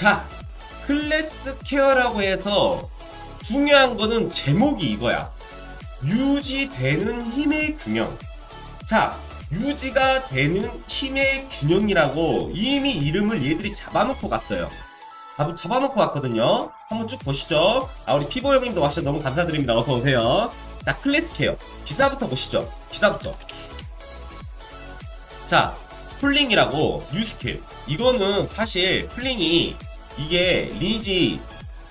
자, 클래스 케어라고 해서 중요한 거는 제목이 이거야. 유지되는 힘의 균형. 자, 유지가 되는 힘의 균형이라고 이미 이름을 얘들이 잡아놓고 갔어요. 잡, 잡아놓고 왔거든요. 한번 쭉 보시죠. 아, 우리 피보 형님도 와주셔서 너무 감사드립니다. 어서오세요. 자, 클래스 케어. 기사부터 보시죠. 기사부터. 자, 풀링이라고 뉴 스킬. 이거는 사실 풀링이 이게 리니지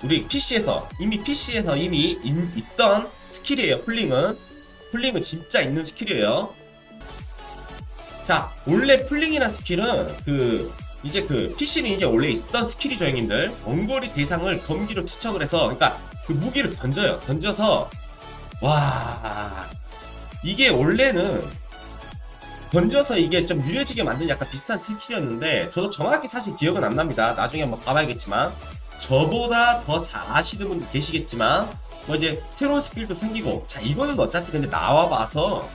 우리 PC에서 이미 PC에서 이미 인- 있던 스킬이에요. 풀링은 풀링은 진짜 있는 스킬이에요. 자, 원래 풀링이란 스킬은 그 이제 그 PC는 이제 원래 있었던 스킬이죠, 형님들. 원거리 대상을 검기로 투척을 해서 그러니까 그 무기를 던져요. 던져서 와 이게 원래는 던져서 이게 좀 느려지게 만드는 약간 비슷한 스킬이었는데 저도 정확히 사실 기억은 안 납니다. 나중에 한번 봐봐야겠지만 저보다 더잘 아시는 분도 계시겠지만 뭐 이제 새로운 스킬도 생기고 자 이거는 어차피 근데 나와봐서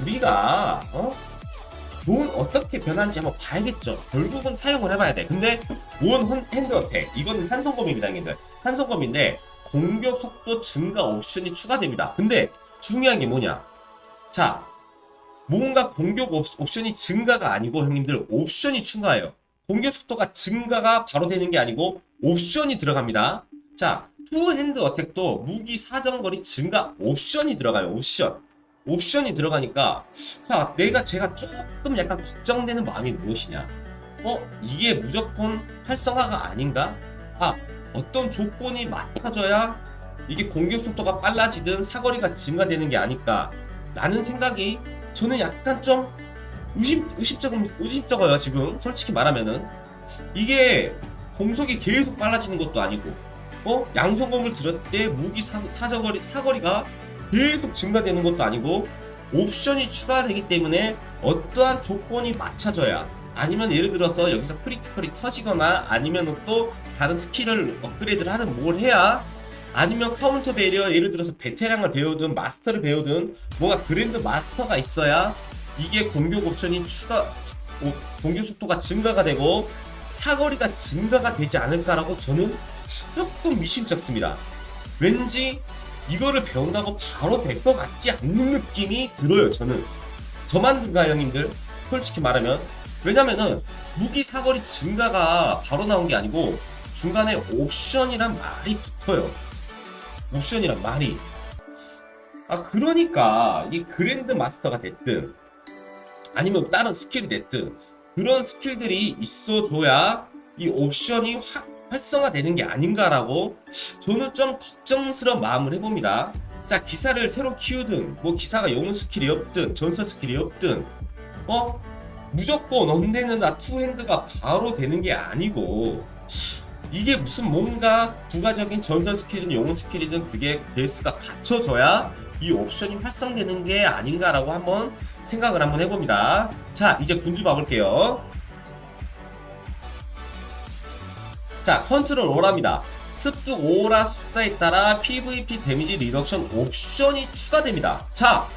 우리가 어? 돈 어떻게 변하는지 한번 봐야겠죠. 결국은 사용을 해봐야 돼. 근데 원 핸드 어택 이거는 한손검입니다. 한손검인데 공격 속도 증가 옵션이 추가됩니다. 근데 중요한 게 뭐냐? 자, 뭔가 공격 옵, 옵션이 증가가 아니고 형님들 옵션이 추가해요. 공격 속도가 증가가 바로 되는 게 아니고 옵션이 들어갑니다. 자, 투 핸드 어택도 무기 사정거리 증가 옵션이 들어가요. 옵션. 옵션이 들어가니까 자, 내가 제가 조금 약간 걱정되는 마음이 무엇이냐? 어, 이게 무조건 활성화가 아닌가? 아, 어떤 조건이 맞춰져야 이게 공격 속도가 빨라지든 사거리가 증가되는 게 아닐까? 라는 생각이 저는 약간 좀 의심, 의심쩍, 의심쩍어요, 지금. 솔직히 말하면은. 이게 공속이 계속 빨라지는 것도 아니고, 어? 양손검을 들었을 때 무기 사, 사정거리, 사거리가 계속 증가되는 것도 아니고, 옵션이 추가되기 때문에 어떠한 조건이 맞춰져야 아니면 예를 들어서 여기서 크리티컬이 터지거나 아니면 또 다른 스킬을 업그레이드를 하든 뭘 해야 아니면 카운터 베리어 예를 들어서 베테랑을 배우든 마스터를 배우든 뭐가 그랜드 마스터가 있어야 이게 공격 옵션이 추가 오- 공격 속도가 증가가 되고 사거리가 증가가 되지 않을까라고 저는 조금 미심쩍습니다. 왠지 이거를 배운다고 바로 될 것 같지 않는 느낌이 들어요. 저는 저만 들가 형님들 솔직히 말하면 왜냐면은 무기 사거리 증가가 바로 나온 게 아니고 중간에 옵션이란 말이 붙어요. 옵션이란 말이. 아, 그러니까, 이 그랜드 마스터가 됐든, 아니면 다른 스킬이 됐든, 그런 스킬들이 있어줘야 이 옵션이 화- 활성화되는 게 아닌가라고 저는 좀 걱정스러운 마음을 해봅니다. 자, 기사를 새로 키우든, 뭐 기사가 영웅 스킬이 없든, 전설 스킬이 없든, 어? 무조건 언데는나 투핸드가 바로 되는 게 아니고, 이게 무슨 뭔가 부가적인 전선 스킬이든 영웅 스킬이든 그게 베이스가 갖춰져야 이 옵션이 활성되는 게 아닌가라고 한번 생각을 한번 해봅니다. 자, 이제 군주 봐볼게요. 자, 컨트롤 오라입니다. 습득 오라 숫자에 따라 PVP 데미지 리덕션 옵션이 추가됩니다. 자,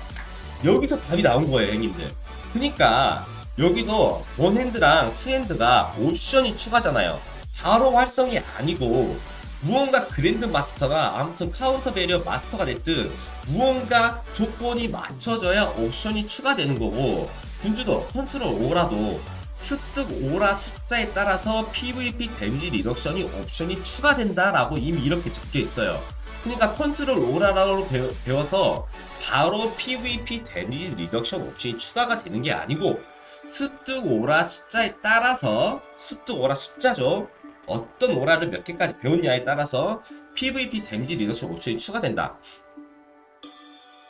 여기서 답이 나온 거예요, 형님들. 그러니까 여기도 원핸드랑 투핸드가 옵션이 추가잖아요. 바로 활성이 아니고 무언가 그랜드 마스터가 아무튼 카운터 베리어 마스터가 됐든 무언가 조건이 맞춰져야 옵션이 추가되는 거고 군주도 컨트롤 오라도 습득 오라 숫자에 따라서 PVP 데미지 리덕션이 옵션이 추가된다라고 이미 이렇게 적혀 있어요. 그러니까 컨트롤 오라라고 배워, 배워서 바로 PVP 데미지 리덕션 옵션이 추가가 되는 게 아니고 습득 오라 숫자에 따라서 습득 오라 숫자죠. 어떤 오라를 몇 개까지 배웠냐에 따라서 PVP 데미지 리덕션 옵션이 추가된다.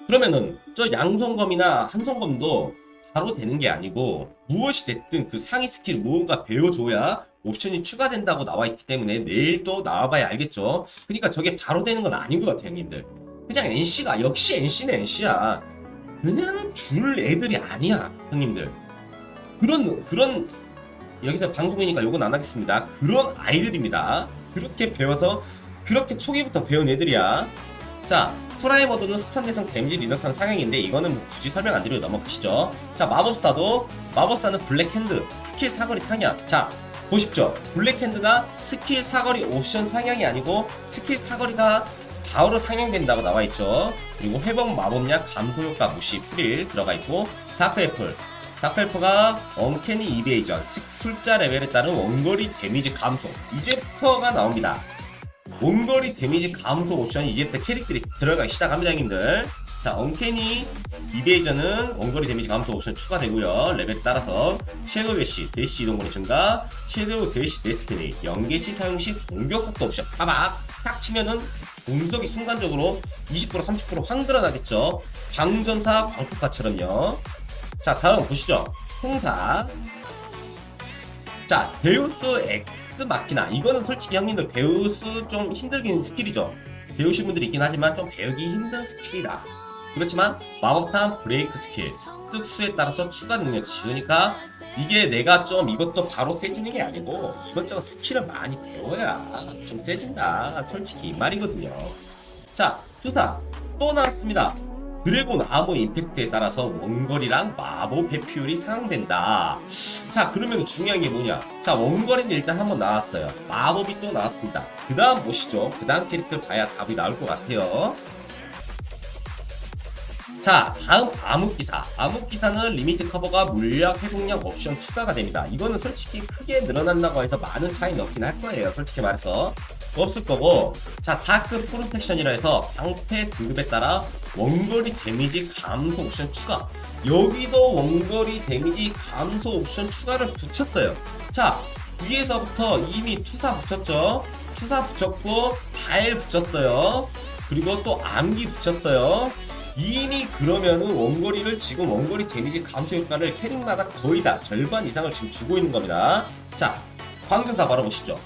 그러면은 저 양손검이나 한손검도 바로 되는 게 아니고 무엇이 됐든 그 상위 스킬 무언가 배워줘야 옵션이 추가된다고 나와 있기 때문에 내일 또 나와봐야 알겠죠. 그러니까 저게 바로 되는 건 아닌 것 같아요, 형님들. 그냥 NC가 역시 NC는 NC야. 그냥 줄 애들이 아니야, 형님들. 그런 그런 여기서 방송이니까 요건 안 하겠습니다. 그런 아이들입니다. 그렇게 배워서 그렇게 초기부터 배운 애들이야. 자, 프라이머드는 스턴 대상 데미지 리더선 상향인데 이거는 뭐 굳이 설명 안 드리고 넘어가시죠. 자, 마법사도 마법사는 블랙핸드 스킬 사거리 상향. 자, 보십시오. 블랙핸드가 스킬 사거리 옵션 상향이 아니고 스킬 사거리가 바로 상향된다고 나와 있죠. 그리고 회복 마법약 감소 효과 무시 풀일 들어가 있고 다크 애플 다크애플가 언캐니 이베이전 스- 숫자 레벨에 따른 원거리 데미지 감소 이제부터가 나옵니다. 원거리 데미지 감소 옵션이 이제부터 캐릭들이 들어가기 시작합니다, 형님들. 자, 언캐니 이베이전은 원거리 데미지 감소 옵션 추가되고요. 레벨에 따라서 섀도우 대시, 대시 이동거리 증가, 섀도우 대시 데스티니, 연계시 사용 시 공격 속도 옵션. 빠박! 딱 치면은 공속이 순간적으로 20% 30%확 늘어나겠죠. 광전사 광폭파처럼요. 자, 다음 보시죠. 홍사. 자, 데우스 엑스 마키나. 이거는 솔직히 형님들 데우스 좀 힘들긴 스킬이죠. 배우신 분들이 있긴 하지만 좀 배우기 힘든 스킬이라. 그렇지만 마법탄 브레이크 스킬, 습득수에 따라서 추가 능력치. 그러니까 이게 내가 좀 이것도 바로 세지는 게 아니고 이것저것 스킬을 많이 배워야 좀 세진다. 솔직히 이 말이거든요. 자, 투사 또 나왔습니다. 드래곤 아머 임팩트에 따라서 원거리랑 마법 회피율이 상향된다. 자, 그러면 중요한 게 뭐냐? 자, 원거리는 일단 한번 나왔어요. 마법이 또 나왔습니다. 그 다음 보시죠. 그 다음 캐릭터 봐야 답이 나올 것 같아요. 자, 다음 암흑기사. 암흑기사는 리미트 커버가 물약 회복량 옵션 추가가 됩니다. 이거는 솔직히 크게 늘어난다고 해서 많은 차이는 없긴 할 거예요. 솔직히 말해서. 없을 거고. 자, 다크 프로텍션이라 해서 방패 등급에 따라 원거리 데미지 감소 옵션 추가. 여기도 원거리 데미지 감소 옵션 추가를 붙였어요. 자, 위에서부터 이미 투사 붙였죠. 투사 붙였고, 달 붙였어요. 그리고 또 암기 붙였어요. 이미 그러면은 원거리를 지금 원거리 데미지 감소 효과를 캐릭마다 거의 다 절반 이상을 지금 주고 있는 겁니다. 자, 광전사 바라보시죠.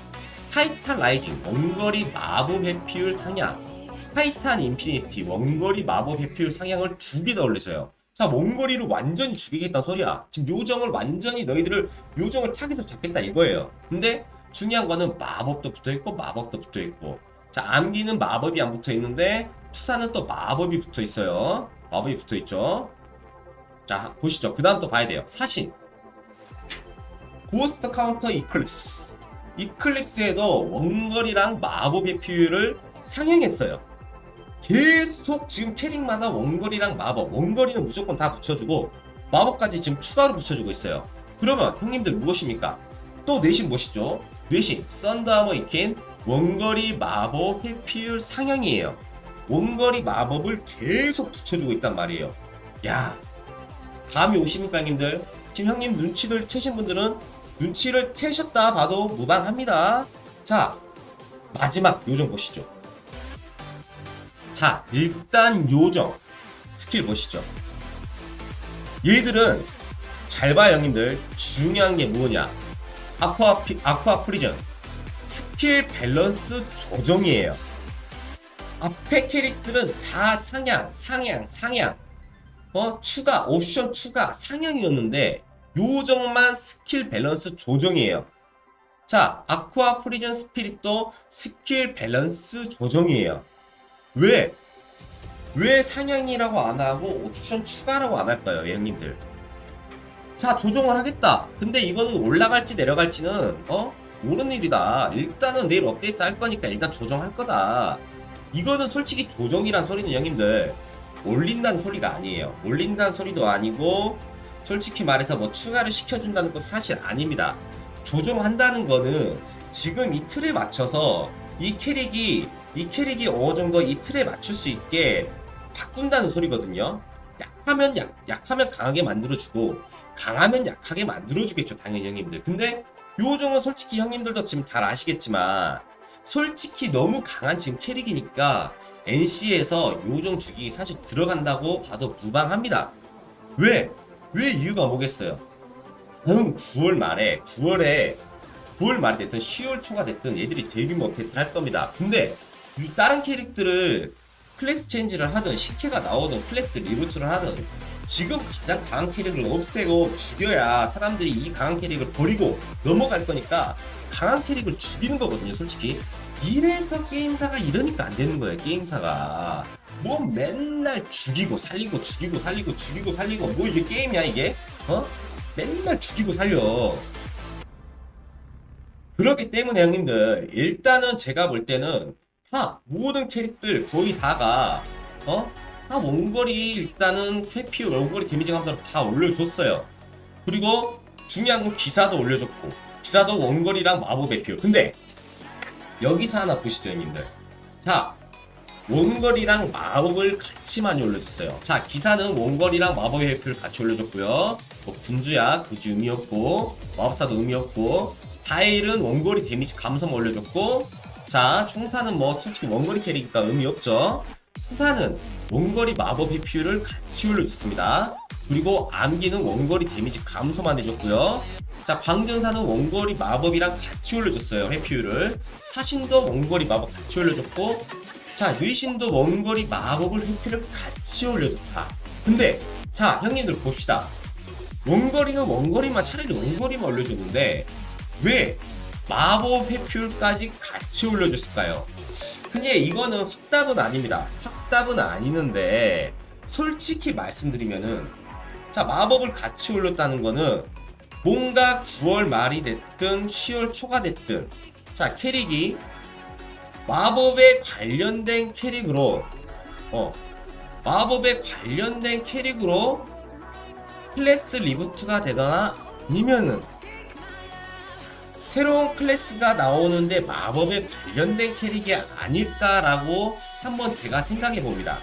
타이탄 라이징 원거리 마법 회피율 상향 타이탄 인피니티 원거리 마법 회피율 상향을 두 개 더 올려줘요. 자, 원거리를 완전히 죽이겠다는 소리야. 지금 요정을 완전히 너희들을 요정을 타겟으로 잡겠다 이거예요. 근데 중요한 거는 마법도 붙어 있고 마법도 붙어 있고. 자, 암기는 마법이 안 붙어 있는데 투사는 또 마법이 붙어 있어요. 마법이 붙어 있죠. 자, 보시죠. 그 다음 또 봐야 돼요. 사신. 고스트 카운터 이클립스. 이클립스에도 원거리랑 마법의 비율을 상향했어요. 계속 지금 캐릭마다 원거리랑 마법, 원거리는 무조건 다 붙여주고 마법까지 지금 추가로 붙여주고 있어요. 그러면 형님들 무엇입니까? 또 내신 무엇이죠? 뇌신, 썬더아머 이킨 원거리 마법 회피율 상향이에요. 원거리 마법을 계속 붙여주고 있단 말이에요. 야, 감이 오십니까, 형님들? 지금 형님 눈치를 채신 분들은 눈치를 채셨다 봐도 무방합니다. 자, 마지막 요정 보시죠. 자, 일단 요정 스킬 보시죠. 얘들은 잘 봐요, 형님들. 중요한 게 뭐냐? 아쿠아 피, 아쿠아 프리전 스킬 밸런스 조정이에요. 앞에 캐릭들은 다 상향, 상향, 상향. 어, 추가, 옵션 추가, 상향이었는데 요정만 스킬 밸런스 조정이에요. 자, 아쿠아 프리전 스피릿도 스킬 밸런스 조정이에요. 왜? 왜 상향이라고 안 하고 옵션 추가라고 안 할까요, 형님들? 자, 조정을 하겠다. 근데 이거는 올라갈지 내려갈지는 어? 모르는 일이다. 일단은 내일 업데이트 할 거니까 일단 조정할 거다. 이거는 솔직히 조정이란 소리는 형님들 올린다는 소리가 아니에요. 올린다는 소리도 아니고 솔직히 말해서 뭐 추가를 시켜준다는 것도 사실 아닙니다. 조정한다는 거는 지금 이 틀에 맞춰서 이 캐릭이 이 캐릭이 어느 정도 이 틀에 맞출 수 있게 바꾼다는 소리거든요. 약하면 약, 약하면 강하게 만들어주고 강하면 약하게 만들어주겠죠 당연히 형님들. 근데 요정은 솔직히 형님들도 지금 잘 아시겠지만 솔직히 너무 강한 지금 캐릭이니까 NC에서 요정 주기 사실 들어간다고 봐도 무방합니다. 왜? 왜 이유가 뭐겠어요? 다음 9월 말에 9월에 9월 말이 됐든 10월 초가 됐든 얘들이 대규모 업데이트를 할 겁니다. 근데 이 다른 캐릭들을 클래스 체인지를 하든 식혜가 나오든 클래스 리부트를 하든 지금 가장 강한 캐릭을 없애고 죽여야 사람들이 이 강한 캐릭을 버리고 넘어갈 거니까 강한 캐릭을 죽이는 거거든요 솔직히. 이래서 게임사가 이러니까 안 되는 거예요 게임사가. 뭐 맨날 죽이고 살리고 죽이고 살리고 죽이고 살리고 뭐 이게 게임이야 이게? 어? 맨날 죽이고 살려. 그렇기 때문에 형님들 일단은 제가 볼 때는 다 모든 캐릭들 거의 다가 어? 다 원거리 일단은 캐피오 원거리 데미지 감소를 다 올려줬어요. 그리고 중요한 건 기사도 올려줬고 기사도 원거리랑 마법 회피오. 근데 여기서 하나 보시죠 형님들. 자 원거리랑 마법을 같이 많이 올려줬어요. 자 기사는 원거리랑 마법의 회피를 같이 올려줬고요. 뭐 군주야 그지 의미 없고 마법사도 의미 없고 다일은 원거리 데미지 감소만 올려줬고 자 총사는 뭐 솔직히 원거리 캐릭이니까 의미 없죠. 후사는 원거리 마법 회피율을 같이 올려줬습니다. 그리고 암기는 원거리 데미지 감소만 해줬고요. 자 광전사는 원거리 마법이랑 같이 올려줬어요 회피율을. 사신도 원거리 마법 같이 올려줬고 자 의신도 원거리 마법을 회피를 같이 올려줬다. 근데 자 형님들 봅시다. 원거리는 원거리만 차라리 원거리만 올려줬는데 왜 마법 회피율까지 같이 올려줬을까요? 근데 이거는 확답은 아닙니다. 확답은 아니는데 솔직히 말씀드리면은 자 마법을 같이 올렸다는 거는 뭔가 9월 말이 됐든 10월 초가 됐든 자 캐릭이 마법에 관련된 캐릭으로 어 마법에 관련된 캐릭으로 클래스 리부트가 되거나 아니면은 새로운 클래스가 나오는데 마법에 관련된 캐릭이 아닐까라고 한번 제가 생각해 봅니다.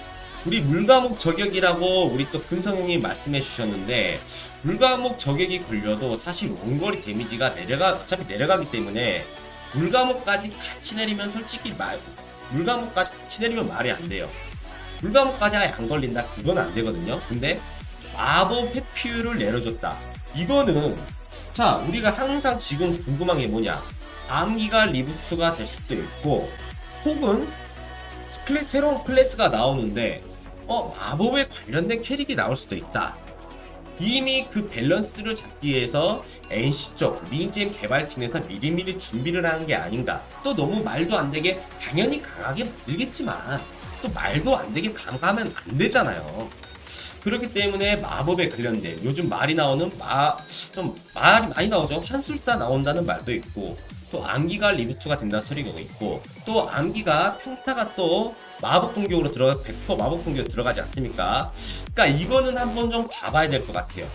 우리 물과목 저격이라고 우리 또 근성형님 말씀해 주셨는데 물과목 저격이 걸려도 사실 원거리 데미지가 내려가 어차피 내려가기 때문에 물과목까지 같이 내리면 솔직히 말 물과목까지 같이 내리면 말이 안 돼요. 물과목까지 아예 안 걸린다 그건 안 되거든요. 근데 마법 회피율을 내려줬다. 이거는 자 우리가 항상 지금 궁금한 게 뭐냐 암기가 리부트가 될 수도 있고 혹은 클래, 새로운 클래스가 나오는데 어 마법에 관련된 캐릭이 나올 수도 있다. 이미 그 밸런스를 잡기 위해서 NC 쪽 미니게임 개발진에서 미리미리 준비를 하는 게 아닌가. 또 너무 말도 안 되게 당연히 강하게 만들겠지만 또 말도 안 되게 강하면 안 되잖아요. 그렇기 때문에 마법에 관련된 요즘 말이 나오는 마, 좀 말이 많이 나오죠. 환술사 나온다는 말도 있고 또 암기가 리부트가 된다는 소리가 있고 또 암기가 평타가 또 마법 공격으로 들어가 100% 마법 공격으로 들어가지 않습니까? 그러니까 이거는 한번 좀 봐봐야 될 것 같아요.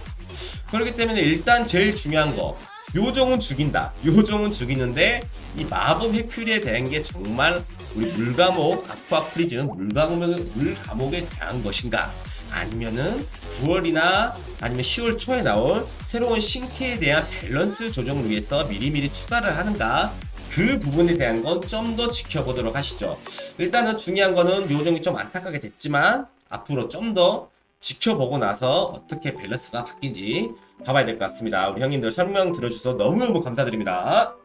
그렇기 때문에 일단 제일 중요한 거 요정은 죽인다. 요정은 죽이는데 이 마법 회피율에 대한 게 정말 우리 물감옥 아쿠아 프리즘 물감옥 물감옥에 대한 것인가? 아니면은 9월이나 아니면 10월 초에 나올 새로운 신캐에 대한 밸런스 조정을 위해서 미리미리 추가를 하는가 그 부분에 대한 건 좀 더 지켜보도록 하시죠. 일단은 중요한 거는 요정이 좀 안타깝게 됐지만 앞으로 좀 더 지켜보고 나서 어떻게 밸런스가 바뀐지 봐봐야 될 것 같습니다. 우리 형님들 설명 들어주셔서 너무너무 감사드립니다.